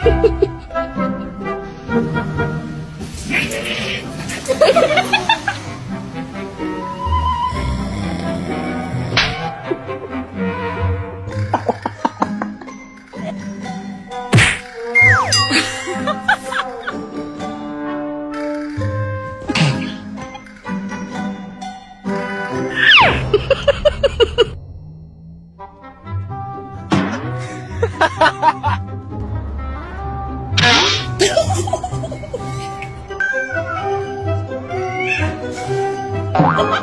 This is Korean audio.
Ha ha ha! 돼요. 아,